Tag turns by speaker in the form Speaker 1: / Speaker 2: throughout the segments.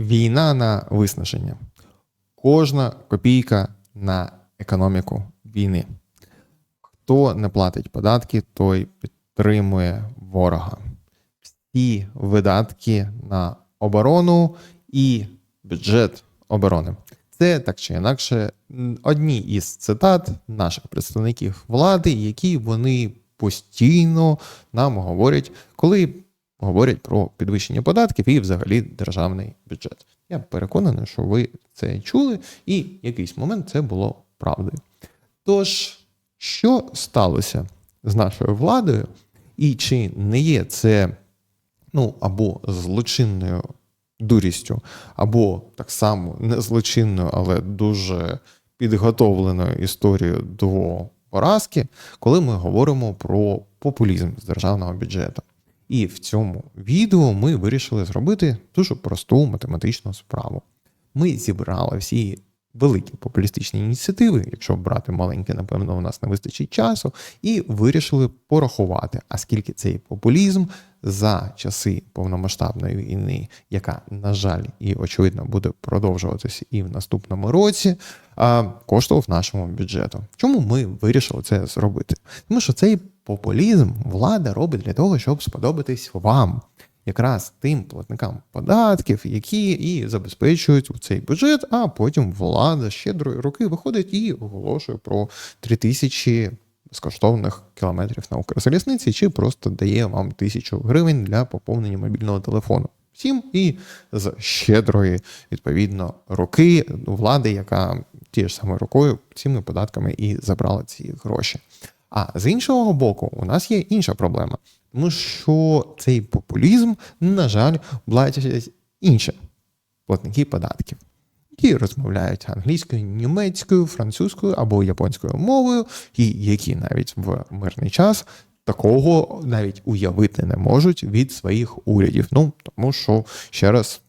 Speaker 1: Війна на виснаження. Кожна копійка на економіку війни. Хто не платить податки, той підтримує ворога. Всі видатки на оборону і бюджет оборони. Це так чи інакше одні із цитат наших представників влади, які вони постійно нам говорять, коли говорять про підвищення податків і взагалі державний бюджет. Я переконаний, що ви це чули, і в якийсь момент це було правдою. Тож, що сталося з нашою владою, і чи не є це ну, або злочинною дурістю, або так само не злочинною, але дуже підготовленою історією до поразки, коли ми говоримо про популізм з державного бюджету. І в цьому відео ми вирішили зробити дуже просту математичну справу. Ми зібрали всі великі популістичні ініціативи, якщо брати маленькі, напевно, у нас не вистачить часу, і вирішили порахувати, а скільки цей популізм за часи повномасштабної війни, яка, на жаль, і очевидно буде продовжуватися і в наступному році, коштував нашому бюджету. Чому ми вирішили це зробити? Тому що цей популізм влада робить для того, щоб сподобатись вам. Якраз тим платникам податків, які і забезпечують цей бюджет, а потім влада щедрої руки виходить і оголошує про 3000 безкоштовних кілометрів на Укрзалізниці, чи просто дає вам тисячу гривень для поповнення мобільного телефону. Всім і з щедрої, відповідно, руки влади, яка тією ж самою рукою цими податками і забрала ці гроші. А з іншого боку, у нас є інша проблема, тому що цей популізм, на жаль, платять інші платники податків, які розмовляють англійською, німецькою, французькою або японською мовою, і які навіть в мирний час такого навіть уявити не можуть від своїх урядів. Ну тому що ще раз.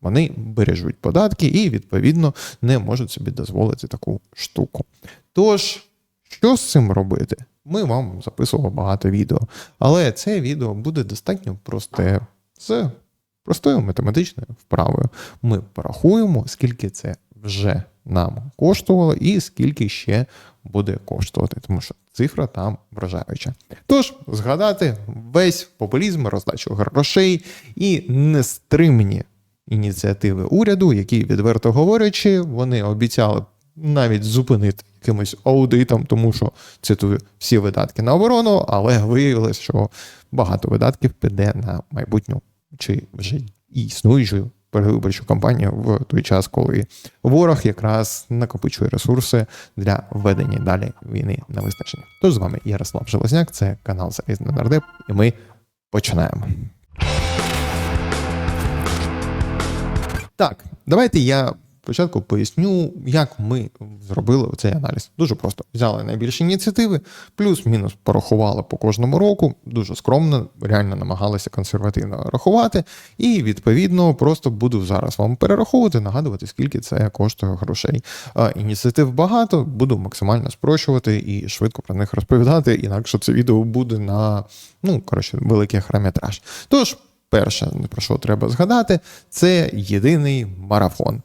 Speaker 1: Вони бережуть податки і, відповідно, не можуть собі дозволити таку штуку. Тож, що з цим робити? Ми вам записували багато відео, але це відео буде достатньо просте з простою математичною вправою. Ми порахуємо, скільки це вже нам коштувало, і скільки ще буде коштувати, тому що цифра там вражаюча. Тож згадати весь популізм, роздачу грошей і нестримні ініціативи уряду, які, відверто говорячи, вони обіцяли навіть зупинити якимось аудитом, тому що цитую всі видатки на оборону, але виявилось, що багато видатків піде на майбутню чи вже існуючу передвиборчу кампанію в той час, коли ворог якраз накопичує ресурси для ведення далі війни на визначення. Тож з вами Ярослав Железняк, це канал Залізний Нардеп, і ми починаємо. Так, давайте я спочатку поясню, як ми зробили цей аналіз. Дуже просто взяли найбільші ініціативи, плюс-мінус порахували по кожному року, дуже скромно, реально намагалися консервативно рахувати. І відповідно просто буду зараз вам перераховувати, нагадувати, скільки це коштує грошей. Ініціатив багато, буду максимально спрощувати і швидко про них розповідати. Інакше це відео буде на ну коротше великий хронометраж. Тож. Перше, про що треба згадати, це єдиний марафон.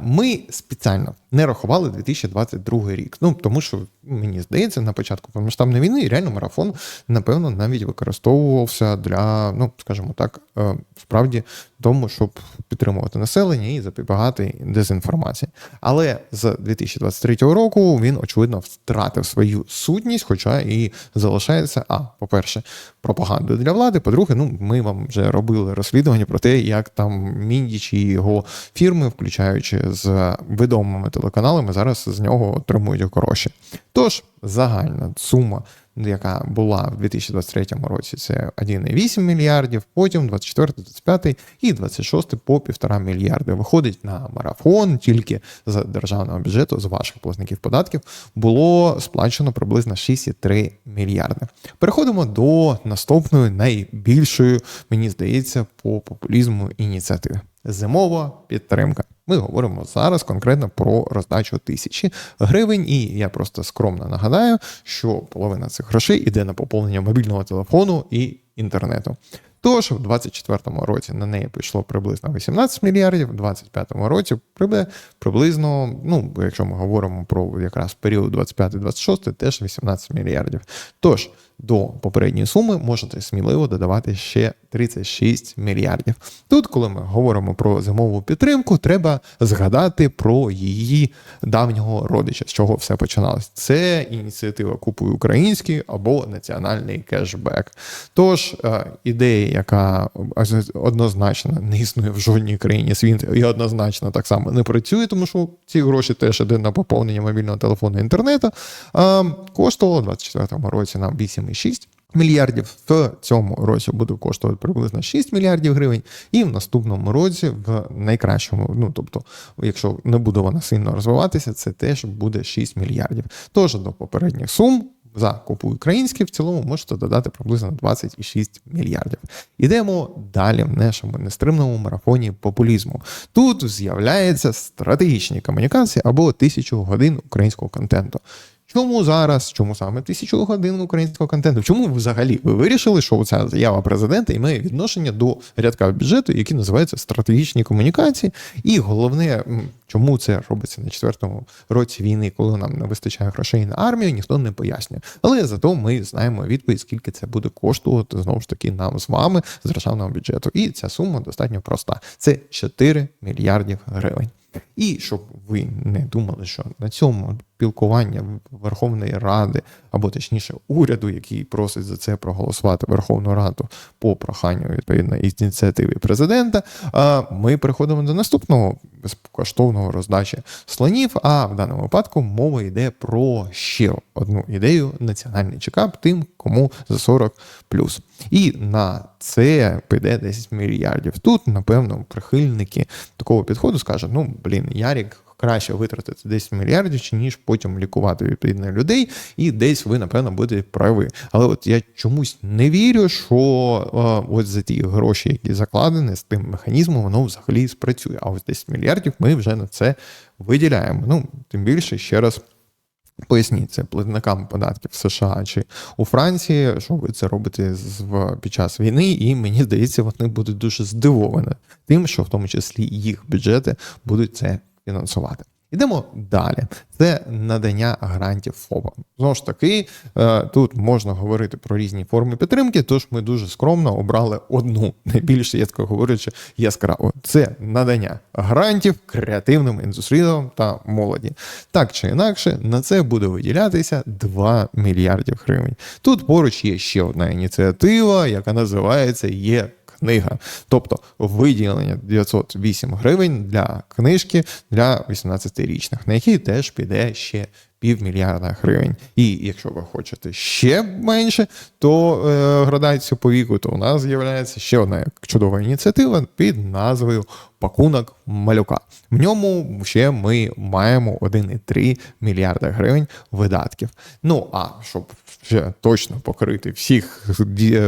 Speaker 1: Ми спеціально не рахували 2022 рік. Ну тому що мені здається, на початку повномасштабної війни реально марафон, напевно, навіть використовувався для, ну скажімо так, е, справді тому, щоб підтримувати населення і запобігати дезінформації. Але з 2023 року він очевидно втратив свою сутність, хоча і залишається. А по-перше, пропагандою для влади. По-друге, ну ми вам вже робили розслідування про те, як там Міндіч і його фірми, включаючи з відомими телеканалами, зараз з нього отримують гроші. Тож загальна сума яка була в 2023 році, це 1,8 мільярдів, потім 24, 25 і 26 по 1,5 мільярди. Виходить на марафон тільки з державного бюджету, з ваших платників податків, було сплачено приблизно 6,3 мільярди. Переходимо до наступної найбільшої, мені здається, по популізму ініціативи. Зимова підтримка. Ми говоримо зараз конкретно про роздачу тисячі гривень, і я просто скромно нагадаю, що половина цих грошей іде на поповнення мобільного телефону і інтернету. Тож у 2024 році на неї пішло приблизно 18 мільярдів, у 2025 році приблизно, ну якщо ми говоримо про якраз період 25-26, теж 18 мільярдів. Тож до попередньої суми можете сміливо додавати ще 36 мільярдів. Тут, коли ми говоримо про зимову підтримку, треба згадати про її давнього родича, з чого все починалось. Це ініціатива Купуй український або національний кешбек. Тож е, ідея, яка однозначно не існує в жодній країні світу, і однозначно так само не працює, тому що ці гроші теж йде на поповнення мобільного телефону і інтернету, коштувало у 2024 році нам 8,6 мільярдів. В цьому році буде коштувати приблизно 6 мільярдів гривень, і в наступному році, в найкращому, ну тобто, якщо не буде вона сильно розвиватися, це теж буде 6 мільярдів. Тож до попередніх сум. За купу українське в цілому можете додати приблизно 26 мільярдів. Ідемо далі в нашому нестримному марафоні популізму. Тут з'являються стратегічні комунікації або тисячу годин українського контенту. Чому зараз? Чому саме тисячу годин українського контенту? Чому ви взагалі ви вирішили, що ця заява президента і має відношення до рядка бюджету, який називається стратегічні комунікації? І головне, чому це робиться на четвертому році війни, коли нам не вистачає грошей на армію, ніхто не пояснює. Але зато ми знаємо відповідь, скільки це буде коштувати знову ж таки нам з вами з державного бюджету. І ця сума достатньо проста: це 4 мільярдів гривень. І щоб ви не думали, що на цьому спілкування Верховної Ради, або точніше уряду, який просить за це проголосувати Верховну Раду по проханню відповідно ініціативи президента. Ми переходимо до наступного безкоштовного роздачі слонів. А в даному випадку мова йде про ще одну ідею національний чекап тим, кому за 40 І на це піде 10 мільярдів. Тут, напевно, прихильники такого підходу скажуть: ну блін, Ярік краще витратити 10 мільярдів, чи ніж потім лікувати відповідно людей, і десь ви, напевно, будете праві. Але от я чомусь не вірю, що а, от за ті гроші, які закладені з тим механізмом, воно взагалі спрацює. А ось 10 мільярдів ми вже на це виділяємо. Ну, тим більше ще раз. Поясніть це платникам податків в США чи у Франції, що ви це робите в під час війни, і мені здається, вони будуть дуже здивовані тим, що в тому числі їх бюджети будуть це фінансувати. Йдемо далі. Це надання грантів ФОПам. Знову ж таки, е, тут можна говорити про різні форми підтримки, тож ми дуже скромно обрали одну найбільш яскраво говорячи яскраво. Це надання грантів креативним індустріям та молоді. Так чи інакше, на це буде виділятися 2 мільярдів гривень. Тут поруч є ще одна ініціатива, яка називається є книга. Тобто виділення 908 гривень для книжки для 18-річних, на які теж піде ще півмільярда гривень. І якщо ви хочете ще менше, то е, градацію по віку, то у нас з'являється ще одна чудова ініціатива під назвою Пакунок малюка. В ньому ще ми маємо 1,3 мільярда гривень видатків. Ну а щоб ще точно покрити всіх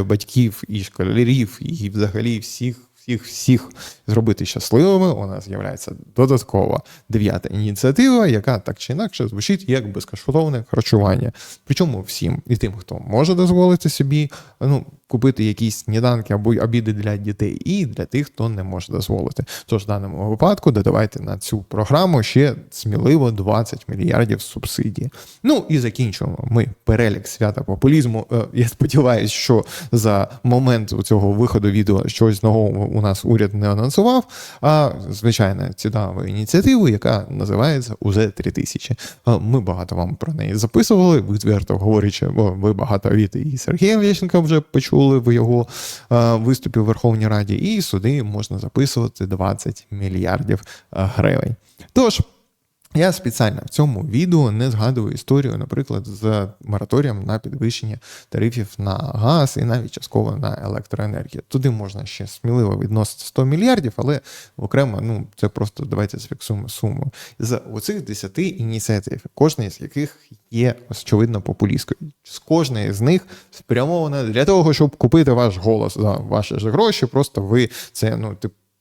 Speaker 1: батьків і школярів, і взагалі всіх всіх всіх зробити щасливими. У нас з'являється додаткова дев'ята ініціатива, яка так чи інакше звучить як безкоштовне харчування. Причому всім і тим, хто може дозволити собі, ну купити якісь сніданки або обіди для дітей, і для тих, хто не може дозволити. Тож в даному випадку додавайте на цю програму ще сміливо 20 мільярдів субсидій. Ну і закінчуємо ми перелік свята популізму. Е, я сподіваюся, що за момент цього виходу відео щось нового у нас уряд не анонсував. А звичайно, цікаву ініціативу, яка називається УЗ 3000. Е, ми багато вам про неї записували. Відверто говорячи, бо ви багато від і Сергія Лєченка вже почули в його виступі в Верховній Раді, і сюди можна записувати 20 мільярдів гривень. Тож. Я спеціально в цьому відео не згадую історію, наприклад, з мораторієм на підвищення тарифів на газ і навіть частково на електроенергію. Туди можна ще сміливо відносити 100 мільярдів, але окремо, ну це просто давайте зафіксуємо суму. З оцих 10 ініціатив, кожна з яких є очевидно популістською. З кожної з них спрямована для того, щоб купити ваш голос за ваші ж гроші. Просто ви це ну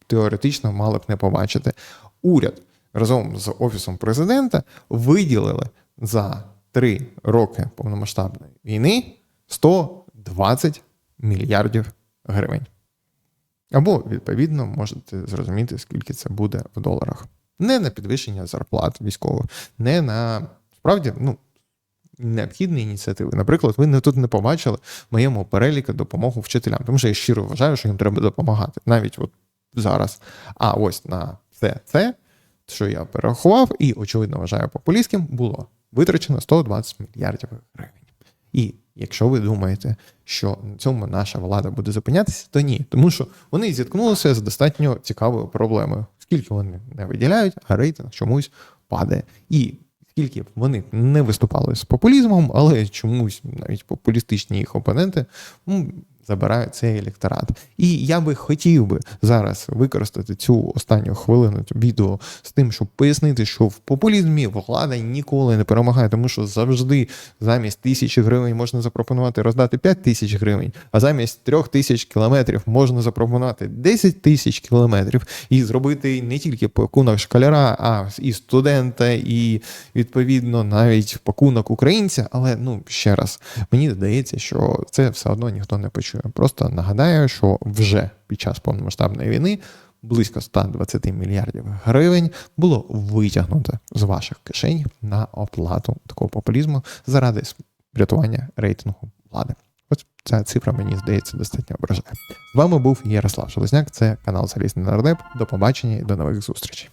Speaker 1: теоретично мали б не побачити. Уряд разом з офісом президента виділили за три роки повномасштабної війни 120 мільярдів гривень. Або, відповідно, можете зрозуміти, скільки це буде в доларах. Не на підвищення зарплат військових, не на справді, ну. Необхідні ініціативи. Наприклад, ви не тут не побачили моєму переліку допомогу вчителям, тому що я щиро вважаю, що їм треба допомагати навіть от зараз. А ось на все це, що я перерахував, і очевидно вважаю популістським, було витрачено 120 мільярдів гривень. І якщо ви думаєте, що на цьому наша влада буде зупинятися, то ні, тому що вони зіткнулися з достатньо цікавою проблемою. Скільки вони не виділяють, а рейтинг чомусь падає. І скільки б вони не виступали з популізмом, але чомусь навіть популістичні їх опоненти забирають цей електорат. І я би хотів би зараз використати цю останню хвилину відео з тим, щоб пояснити, що в популізмі влада ніколи не перемагає, тому що завжди замість тисячі гривень можна запропонувати роздати 5 тисяч гривень, а замість трьох тисяч кілометрів можна запропонувати 10 тисяч кілометрів і зробити не тільки пакунок школяра, а і студента, і відповідно навіть пакунок українця. Але ну ще раз, мені здається, що це все одно ніхто не почує. Просто нагадаю, що вже під час повномасштабної війни близько 120 мільярдів гривень було витягнуто з ваших кишень на оплату такого популізму заради врятування рейтингу влади. Ось ця цифра мені здається достатньо ображає. З вами був Ярослав Шелезняк. Це канал Залізний Нардеп. До побачення і до нових зустрічей.